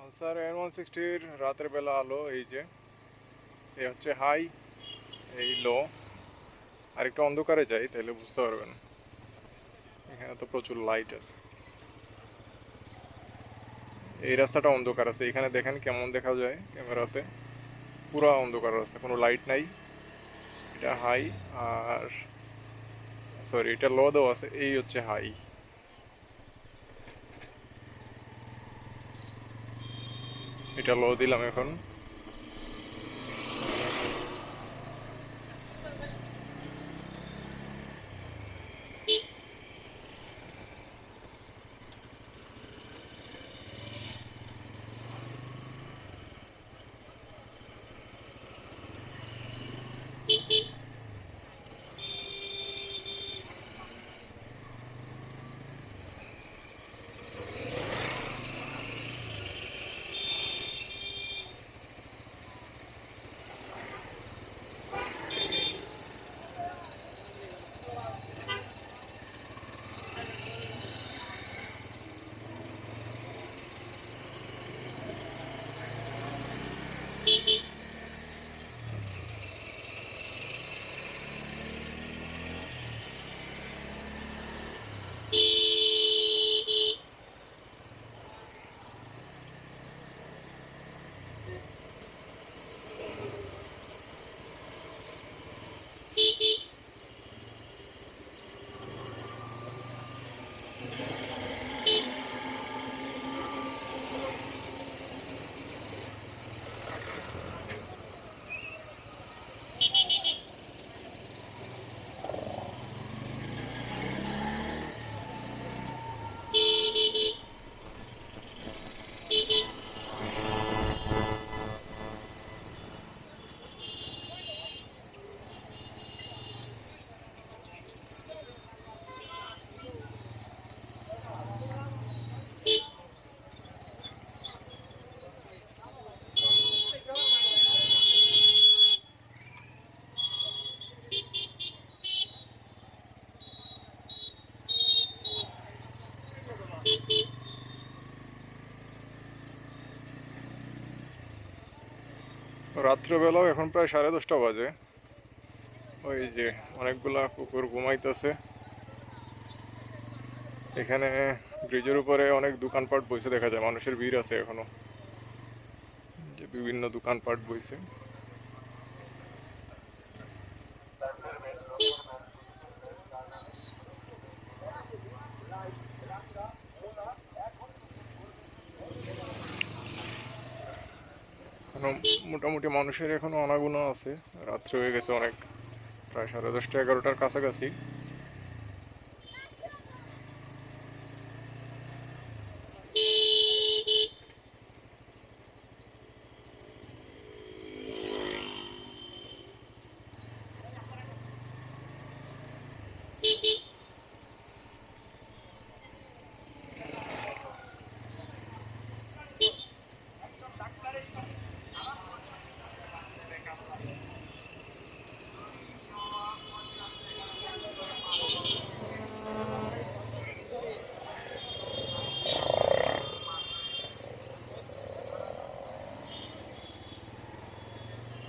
Pulsar N one সিক্সটির রাতের বেলা আলো, এই যে। এই হচ্ছে হাই এই লো আর একটু অন্ধকারে যাই, তাহলে বুঝতে পারবেন। এখানে তো প্রচুর লাইট আছে। এই রাস্তাটা অন্ধকার আছে। এখানে দেখেন কেমন দেখা যায় ক্যামেরাতে। পুরো অন্ধকার রাস্তা, কোনো লাইট নাই। এটা হাই আর সরি এটা লো দেওয়া আছে। এই হচ্ছে হাই এটা লো দিলাম এখন। রাত্রেবেলাও এখন প্রায় সাড়ে দশটা বাজে। ওই যে অনেকগুলা কুকুর ঘুমাইতেছে। এখানে ব্রিজের উপরে অনেক দোকানপাট বইছে, দেখা যায়। মানুষের ভিড় আছে এখনও। যে বিভিন্ন দোকানপাট বইছে। এখনও মোটামুটি মানুষের এখনও অনাগুনা আছে। রাত্রে হয়ে গেছে অনেক, প্রায় সাড়ে দশটা এগারোটার কাছাকাছি।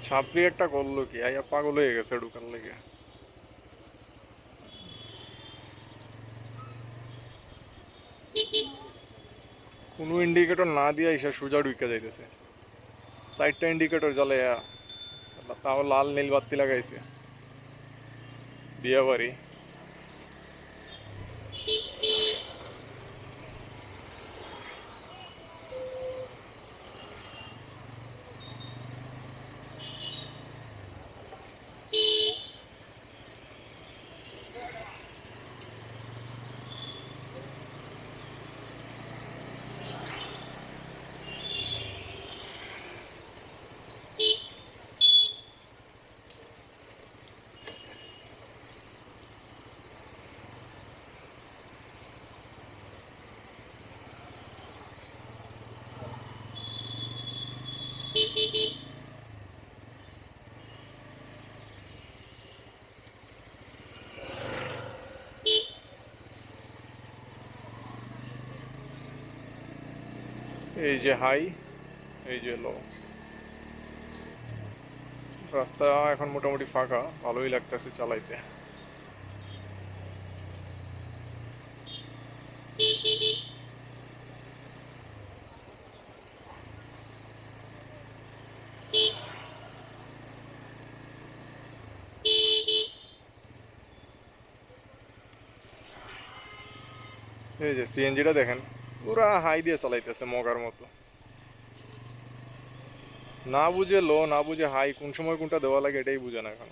ছাপড়ি একটা করল কি? আইয়া পাগল হয়ে গেছে ঢুকার লেগে। কোনো ইন্ডিকেটর না দিয়ে এসে সোজা ঢুকে যাইতেছে। চারটা ইন্ডিকেটর জ্বলে তাও লাল নীল বাতি লাগাইছে। বিয়ে বাড়ি। এই যে হাই এই যে লো। রাস্তা এখন মোটামুটি ফাঁকা ভালোই লাগতেছে চালাইতে। এই যে সিএনজিটা দেখেন, পুরা হাই দিয়ে চালাইতেছে মগার মতো। না বুঝে লো না বুঝে হাই কোন সময় কোনটা দেওয়া লাগে এটাই বুঝে না এখন।